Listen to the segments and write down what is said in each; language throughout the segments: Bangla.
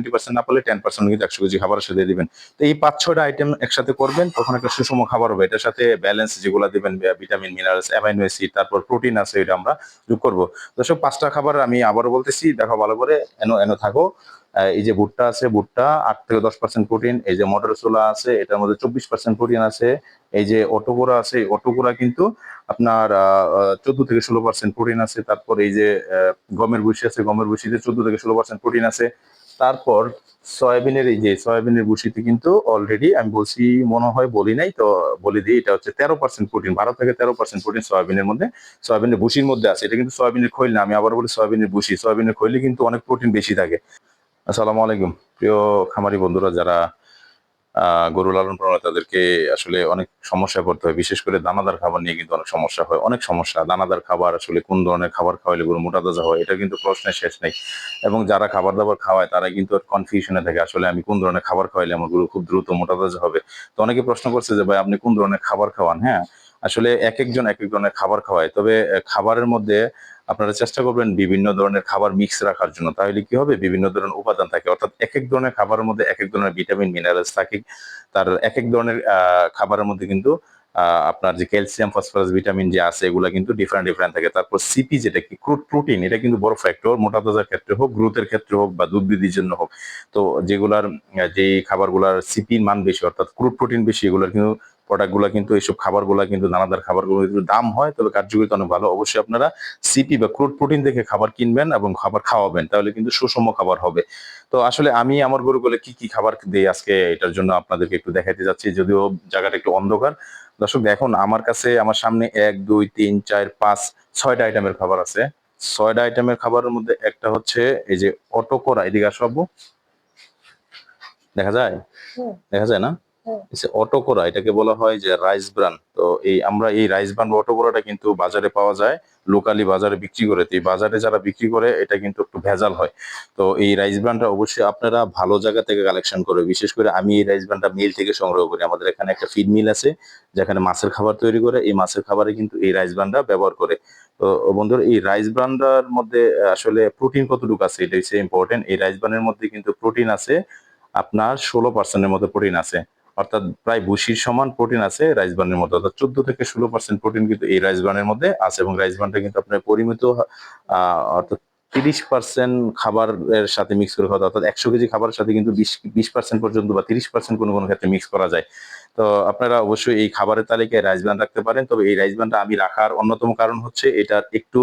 টোয়েন্টি পার্সেন্ট না পারলে টেন পার্সেন্ট কিন্তু একশো কেজি খাবারের সাথে দিবেন। তো এই পাঁচ, ছয়টা আইটেম একসাথে করবেন, তখন একটা সুষম খাবার হবে। এটার সাথে ব্যালেন্স যেগুলো দিবেন ভিটামিন মিনারেলস অ্যামাইনো অ্যাসিড তারপর প্রোটিন আছে, এটা আমরা যোগ করব। দর্শক, পাঁচটা খাবার আমি আবারও বলতেছি দেখো ভালো করে, এনো এনো থাকো। এই যে ভুট্টা আছে, ভুট্টা, আট থেকে দশ পার্সেন্ট প্রোটিন এই যে মটর ছোলা আছে, এটার মধ্যে চব্বিশ পার্সেন্ট প্রোটিন আছে। এই যে অটোকোরা আছে অটোকোরা কিন্তু আপনার চোদ্দ থেকে ষোলো পার্সেন্ট প্রোটিন আছে। তারপর এই যে গমের ভুসি আছে, গমের ভুসিতে চোদ্দ থেকে ষোলো পার্সেন্ট প্রোটিন আছে। তারপর সয়াবিনের এই যে সয়াবিনের বুসিতে কিন্তু অলরেডি আমি বলছি, মনে হয় বলি নাই, তো বলে দিই, এটা হচ্ছে তেরো পার্সেন্ট প্রোটিন ভারত থেকে তেরো পার্সেন্ট প্রোটিন সয়াবিনের মধ্যে, সয়াবিনের বুসির মধ্যে আছে। এটা কিন্তু সয়াবিনের খৈল না, আমি আবার বলি সয়াবিনের বুসি সয়াবিনের খৈলে কিন্তু অনেক প্রোটিন বেশি থাকে। আসসালামু আলাইকুম। প্রিয় খামারি বন্ধুরা, যারা গরু লালন পালন তাদেরকে আসলে অনেক সমস্যা করতে হয়। বিশেষ করে দানাদার খাবার নিয়ে কিন্তু অনেক সমস্যা হয়, অনেক সমস্যা। দানাদার খাবার আসলে কোন ধরনের খাবার খাওয়াইলে গরু মোটা তাজা হয়, এটা কিন্তু প্রশ্নের শেষ নেই। এবং যারা খাবার দাবার খাওয়ায় তারা কিন্তু কনফিউশনে থাকে, আসলে আমি কোন ধরনের খাবার খাওয়াইলে আমার গরু খুব দ্রুত মোটা তাজা হবে। তো অনেকে প্রশ্ন করছে যে, ভাই, আপনি কোন ধরনের খাবার খাওয়ান? হ্যাঁ আসলে এক একজন এক এক ধরনের খাবার খাওয়ায়। তবে খাবারের মধ্যে আপনারা চেষ্টা করবেন বিভিন্ন ধরনের খাবার মিক্স রাখার জন্য। তাহলে কি হবে? বিভিন্ন ধরনের উপাদান থাকে। অর্থাৎ এক এক ধরনের খাবারের মধ্যে এক এক ধরনের ভিটামিন মিনারেলস থাকে। তার এক এক ধরনের খাবারের মধ্যে কিন্তু আপনার যে ক্যালসিয়াম ফসফরাস ভিটামিন যে আছে, এগুলা কিন্তু ডিফারেন্ট ডিফারেন্ট থাকে। তারপর সিপি যেটা কি? ক্রুড প্রোটিন এটা কিন্তু বড় ফ্যাক্টর মোটা তাজার ক্ষেত্রে হোক গ্রোথের ক্ষেত্রে হোক বা দুধ বৃদ্ধির জন্য হোক। তো যেগুলার যে খাবারগুলার সিপির মান বেশি, অর্থাৎ ক্রুড প্রোটিন বেশি, এগুলোর কিন্তু প্রোডাক্টগুলো কিন্তু, এইসব খাবারগুলো কিন্তু দানাদার খাবারগুলো কিন্তু দাম হয়, তবে কার্যকরিতা অনেক ভালো। অবশ্যই আপনারা সিপি বা ক্রুড প্রোটিন দেখে খাবার কিনবেন এবং খাবার খাওয়াবেন, তাহলে কিন্তু সুষম খাবার হবে। তো আসলে আমি আমার গরুগুলো কি কি খাবার দিই আজকে, এটার জন্য আপনাদেরকে একটু দেখাতে যাচ্ছি, যদিও জায়গাটা একটু অন্ধকার। দর্শক দেখুন আমার কাছে আমার সামনে এক দুই তিন চার পাঁচ ছয়টা আইটেমের খাবার আছে। ছয়টা আইটেমের খাবারের মধ্যে একটা হচ্ছে এই যে অটো করা এদিকে আসব। দেখা যায়? দেখা যায় না? হুম। অটোকোরা, এটাকে বলা হয় যে রাইস ব্রান। তো এই আমরা এই রাইস ব্রান অটোকোরাটা কিন্তু বাজারে পাওয়া যায়, লোকালি বাজারে বিক্রি করে। তো এই বাজারে যারা বিক্রি করে, এটা কিন্তু একটু ভেজাল হয়। তো এই রাইস ব্রানটা অবশ্যই আপনারা ভালো জায়গা থেকে কালেকশন করে, বিশেষ করে আমি এই রাইস ব্রানটা মিল থেকে সংগ্রহ করি। আমাদের এখানে একটা ফিড মিল আছে, যেখানে মাছের খাবার তৈরি করে। এই মাছের খাবারে কিন্তু এই রাইস ব্রানটা ব্যবহার করে। তো বন্ধুরা, এই রাইস ব্রানটার মধ্যে আসলে প্রোটিন কতটুকু আছে? এটা হচ্ছে ইম্পর্টেন্ট এই রাইস ব্রানের মধ্যে কিন্তু প্রোটিন আছে, আপনার ষোলো পার্সেন্টের মতো প্রোটিন আছে। অর্থাৎ প্রায় ভুসির সমান প্রোটিন আছে রাইস ব্রানের মধ্যে অর্থাৎ চোদ্দ থেকে ষোলো পার্সেন্ট প্রোটিন কিন্তু এই রাইস ব্রানের মধ্যে আছে এবং রাইস ব্রানটা কিন্তু আপনার পরিমিত অর্থাৎ তিরিশ পার্সেন্ট খাবারের সাথে মিক্স করে খাওয়া। অর্থাৎ একশো কেজি খাবারের সাথে কিন্তু বিশ বিশ পার্সেন্ট পর্যন্ত বা তিরিশ পার্সেন্ট কোনো কোনো ক্ষেত্রে মিক্স করা যায় তো আপনারা অবশ্যই এই খাবারের তালিকায় রাইস ব্রান রাখতে পারেন। তবে এই রাইস ব্রানটা আমি রাখার অন্যতম কারণ হচ্ছে এটার একটু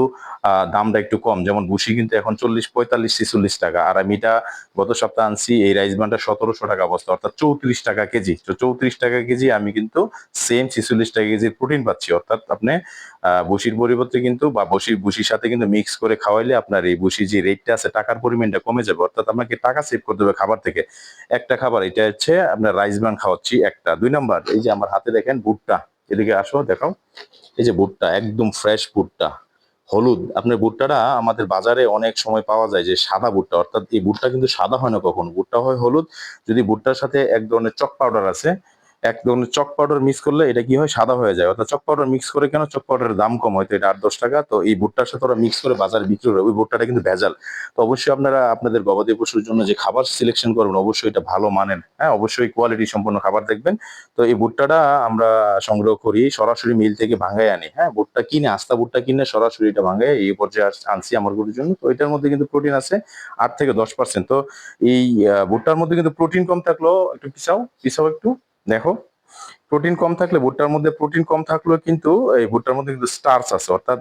দামটা একটু কম। যেমন বুসি কিন্তু এখন চল্লিশ, পঁয়তাল্লিশ, ছিচল্লিশ টাকা। আর আমি এটা গত সপ্তাহে আনছি, এই রাইস ব্রানটা সতেরোশো টাকা বস্তা, অর্থাৎ চৌত্রিশ টাকা কেজি। তো চৌত্রিশ টাকা কেজি আমি কিন্তু সেম ছিচল্লিশ টাকা কেজির প্রোটিন পাচ্ছি। অর্থাৎ আপনি ভুসির পরিবর্তে কিন্তু বা ভুসির ভুসির সাথে কিন্তু মিক্স করে খাওয়াইলে আপনার এই ভুসি যে রেটটা আছে, টাকার পরিমাণটা কমে যাবে। অর্থাৎ আপনাকে টাকা সেভ করতে হবে খাবার থেকে। একটা খাবার, এটা হচ্ছে আপনার রাইস ব্রান খাওয়াচ্ছি একটা। দুই নাম্বার, এই যে আমার হাতে দেখেন ভুট্টা, এদিকে আসো, দেখাও। এই যে ভুট্টা, একদম ফ্রেশ ভুট্টা, হলুদ। আপনার ভুট্টাটা আমাদের বাজারে অনেক সময় পাওয়া যায় যে সাদা ভুট্টা, অর্থাৎ এই ভুট্টা কিন্তু সাদা হয় না কখনো। ভুট্টা হয় হলুদ, যদি ভুট্টার সাথে এক ধরনের চক পাউডার আছে এক ধরনের চক পাউডার মিক্স করলে এটা কি হয়? সাদা হয়ে যায়। অর্থাৎ চক পাউডার মিক্স করে কেন? চক পাউডারের দাম কম হয়তো এটা আট দশ টাকা। তো এই ভুট্টার সাথে ওরা মিক্স করে বাজারে বিক্রি করে, ওই ভুট্টাটা কিন্তু ভেজাল। তো অবশ্যই আপনারা আপনাদের গবাদি পশুর জন্য যে খাবার সিলেকশন করবেন, অবশ্যই এটা ভালো মানেন হ্যাঁ অবশ্যই কোয়ালিটি সম্পন্ন খাবার দেখবেন। তো এই ভুট্টাটা আমরা সংগ্রহ করি, সরাসরি মিল থেকে ভাঙাই আনি। হ্যাঁ ভুট্টা কিনে, আস্তা ভুট্টা কিনে সরাসরি এটা ভাঙাই এই পর্যায়ে আনছি আমার গরুর জন্য। তো এটার মধ্যে কিন্তু প্রোটিন আছে আট থেকে দশ পার্সেন্ট তো এই ভুট্টার মধ্যে কিন্তু প্রোটিন কম থাকলেও একটু পিছাও পিছাও একটু। দেখো প্রোটিন কম থাকলে ভুট্টার মধ্যে প্রোটিন কম থাকলেও কিন্তু এই ভুট্টার মধ্যে কিন্তু স্টার্চ আছে, অর্থাৎ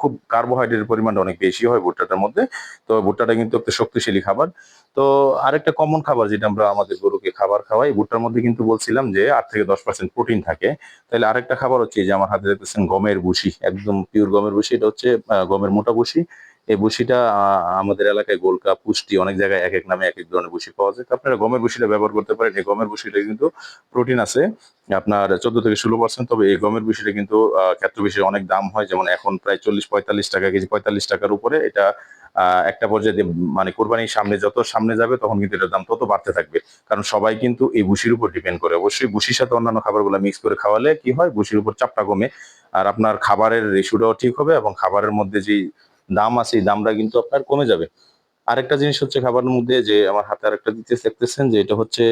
খুব কার্বোহাইড্রেটের পরিমাণটা অনেক বেশি হয় ভুট্টাটার মধ্যে। তো ভুট্টাটা কিন্তু একটা শক্তিশালী খাবার। তো আরেকটা কমন খাবার যেটা আমরা আমাদের গরুকে খাবার খাওয়াই, ভুট্টার মধ্যে কিন্তু বলছিলাম যে আট থেকে দশ পার্সেন্ট প্রোটিন থাকে। তাহলে আরেকটা খাবার হচ্ছে যে আমার হাতে দেখতেছেন গমের ভুসি, একদম পিওর গমের ভুসি, এটা হচ্ছে গমের মোটা ভুসি। এই আহ, আমাদের এলাকায় গোলকা পুষ্টি অনেক জায়গায় এক এক নামে এক এক ধরনের ভুসি পাওয়া যায়। আপনারা গমের ভুসিটা ব্যবহার করতে পারেন। এই গমের ভুসিটা কিন্তু প্রোটিন আছে। আপনার চোদ্দ থেকে ষোলো পার্সেন্ট তবে এই গমের ভুসিটা কিন্তু ক্ষেত্র বিশেষে অনেক দাম হয়। যেমন এখন প্রায় চল্লিশ পঁয়তাল্লিশ টাকা কেজি পঁয়তাল্লিশ টাকার উপরে এটা একটা পর্যায়ে মানে কোরবানির সামনে যত সামনে যাবে তখন কিন্তু এটার দাম তত বাড়তে থাকবে। কারণ সবাই কিন্তু এই বুসির উপর ডিপেন্ড করে। অবশ্যই বুসির সাথে অন্যান্য খাবারগুলো মিক্স করে খাওয়ালে কি হয়? বুসির উপর চাপটা কমে। আর আপনার খাবারের রেশিওটাও ঠিক হবে এবং খাবারের মধ্যে যে দাম আছে, এই দামটা কিন্তু আপনার কমে যাবে। আরেকটা জিনিস হচ্ছে খাবারের মধ্যে যে আমার হাতে আরেকটা দিতে দেখতেছেন যে এটা হচ্ছে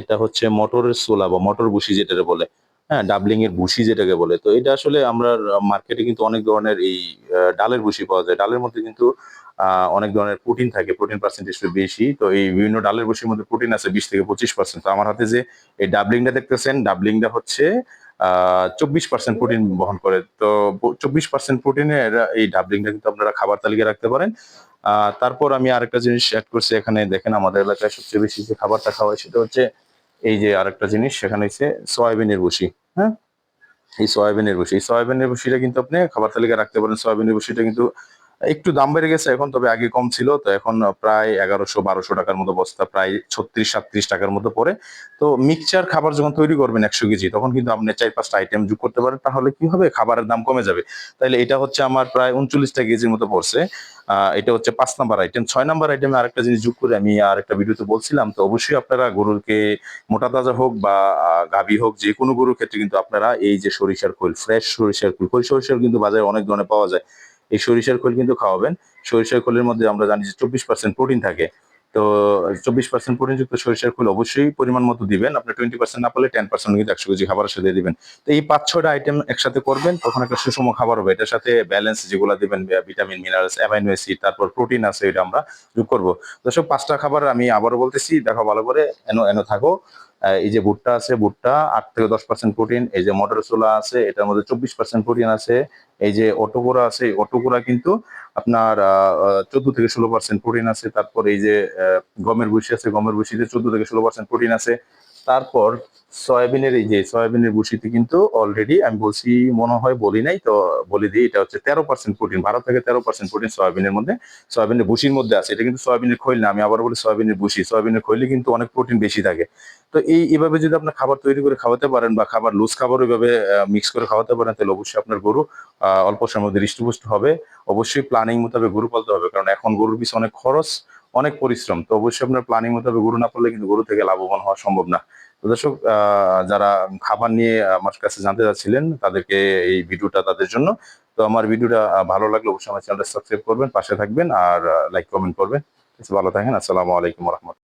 এটা হচ্ছে মটরের সোলা বা মটর ভুসি যেটা বলে। হ্যাঁ ডাবলিং এর ভুসি যেটাকে বলে। তো এটা আসলে আমরা মার্কেটে কিন্তু অনেক ধরনের এই ডালের ভুসি পাওয়া যায়। ডালের মধ্যে কিন্তু অনেক ধরনের প্রোটিন থাকে প্রোটিন পার্সেন্টেজ বেশি। তো এই বিভিন্ন ডালের ভুসির মধ্যে প্রোটিন আছে বিশ থেকে পঁচিশ পার্সেন্ট তো আমার হাতে যে এই ডাবলিংটা দেখতেছেন, ডাবলিংটা হচ্ছে চব্বিশ পার্সেন্ট প্রোটিন বহন করে। তো চব্বিশ পার্সেন্ট প্রোটিনের এই ডাবলিংটা কিন্তু আপনারা খাবার তালিকায় রাখতে পারেন। তারপর আমি আরেকটা জিনিস অ্যাড করছি এখানে। দেখেন আমাদের এলাকায় সবচেয়ে বেশি যে খাবারটা খাওয়া হয় সেটা হচ্ছে এই যে আরেকটা জিনিস, সেখানে হচ্ছে সয়াবিনের ভুসি হ্যাঁ? এই সয়াবিনের বসি। এই সয়াবিনের ভুসিটা কিন্তু আপনি খাবার তালিকায় রাখতে পারেন। সয়াবিনের ভুসিটা কিন্তু একটু দাম বেড়ে গেছে এখন, তবে আগে কম ছিল, তো এখন প্রায় এগারোশো বারোশো টাকার মতো বস্তা, প্রায় ছত্রিশ সাতত্রিশ টাকার মতো পড়ে। তো মিক্সচার খাবার যখন তৈরি করবেন একশো কেজি, তখন কিন্তু আপনি চার পাঁচটা আইটেম যোগ করতে পারেন, তাহলে কি হবে? খাবারের দাম কমে যাবে। তাহলে এটা হচ্ছে আমার প্রায় উনচল্লিশটা কেজির মতো পড়ছে। এটা হচ্ছে পাঁচ নাম্বার আইটেম ছয় নাম্বার আইটেমে আরেকটা জিনিস যোগ করে আমি আরেকটা ভিডিওতে বলছিলাম, তো অবশ্যই আপনারা গরুকে মোটা তাজা হোক বা গাভী হোক, যে কোনো গরুর ক্ষেত্রে কিন্তু আপনারা এই যে সরিষার খোল ফ্রেশ সরিষার খোল খোল সরিষার কিন্তু বাজারে অনেক ধরনের পাওয়া যায়। এই সরিষার খোল কিন্তু খাওয়াবেন। সরিষার খোলের মধ্যে আমরা জানি যে চব্বিশ পার্সেন্ট প্রোটিন থাকে। তো চব্বিশ পার্সেন্ট প্রোটিন যুক্ত সরিষার খোল অবশ্যই পরিমাণ মতো দিবেন। আপনি টোয়েন্টি পার্সেন্ট না পারলে টেন পার্সেন্ট কিন্তু একশো কেজি খাবারের সাথে দিবেন। তো এই পাঁচ, ছয়টা আইটেম একসাথে করবেন, তখন একটা সুষম খাবার হবে। এটার সাথে ব্যালেন্স যেগুলো দিবেন ভিটামিন মিনারেলস অ্যামাইনো অ্যাসিড তারপর প্রোটিন আছে এটা আমরা যোগ করব। দর্শক, পাঁচটা খাবার আমি আবারও বলতেছি, দেখো ভালো করে, এনো এনো থাকো। এই যে ভুট্টা আছে, ভুট্টা আট থেকে দশ পার্সেন্ট প্রোটিন এই যে মটর ছোলা আছে, এটার মধ্যে চব্বিশ পার্সেন্ট প্রোটিন আছে, এই যে অটোকোরা আছে, এই অটোকোরা কিন্তু আপনার চোদ্দ থেকে ষোলো পার্সেন্ট প্রোটিন আছে, তারপর এই যে গমের ভুসি আছে, গমের ভুসিতে চোদ্দ থেকে ষোলো পার্সেন্ট প্রোটিন আছে তারপর সয়াবিনের এই যে সয়াবিনের ভুসিতে কিন্তু অলরেডি আমি বলছি, মনে হয় বলি নাই, তো বলে দিই, এটা হচ্ছে তেরো পার্সেন্ট প্রোটিন ভারত থেকে তেরো পার্সেন্ট প্রোটিন সয়াবিনের মধ্যে, সয়াবিনের ভুসির মধ্যে আছে, এটা কিন্তু সয়াবিনের খৈল না, আমি আবার বলি সয়াবিনের ভুসি সয়াবিনের খৈলে কিন্তু অনেক প্রোটিন বেশি থাকে। তো এই, এভাবে যদি আপনার খাবার তৈরি করে খাওয়াতে পারেন বা খাবার লুজ খাবার ওইভাবে মিক্স করে খাওয়াতে পারেন, তাহলে অবশ্যই আপনার গরু অল্প সময়ের মধ্যে হৃষ্টপুষ্ট হবে। অবশ্যই প্ল্যানিং মোতাবেক গরু পালতে হবে, কারণ এখন গরুর পিছনে অনেক খরচ অনেক পরিশ্রম। তো অবশ্যই আপনার প্ল্যানিং মোতাবেক গরু না পড়লে কিন্তু গরু থেকে লাভবান হওয়া সম্ভব না। তো দর্শক যারা খাবার নিয়ে আমার কাছে জানতে চাচ্ছিলেন, তাদেরকে এই ভিডিওটা তাদের জন্য। তো আমার ভিডিওটা ভালো লাগলে অবশ্যই আমার চ্যানেলটা সাবস্ক্রাইব করবেন, পাশে থাকবেন, আর লাইক কমেন্ট করবেন। ভালো থাকেন, আসসালামু আলাইকুম রহমতুল্লাহ।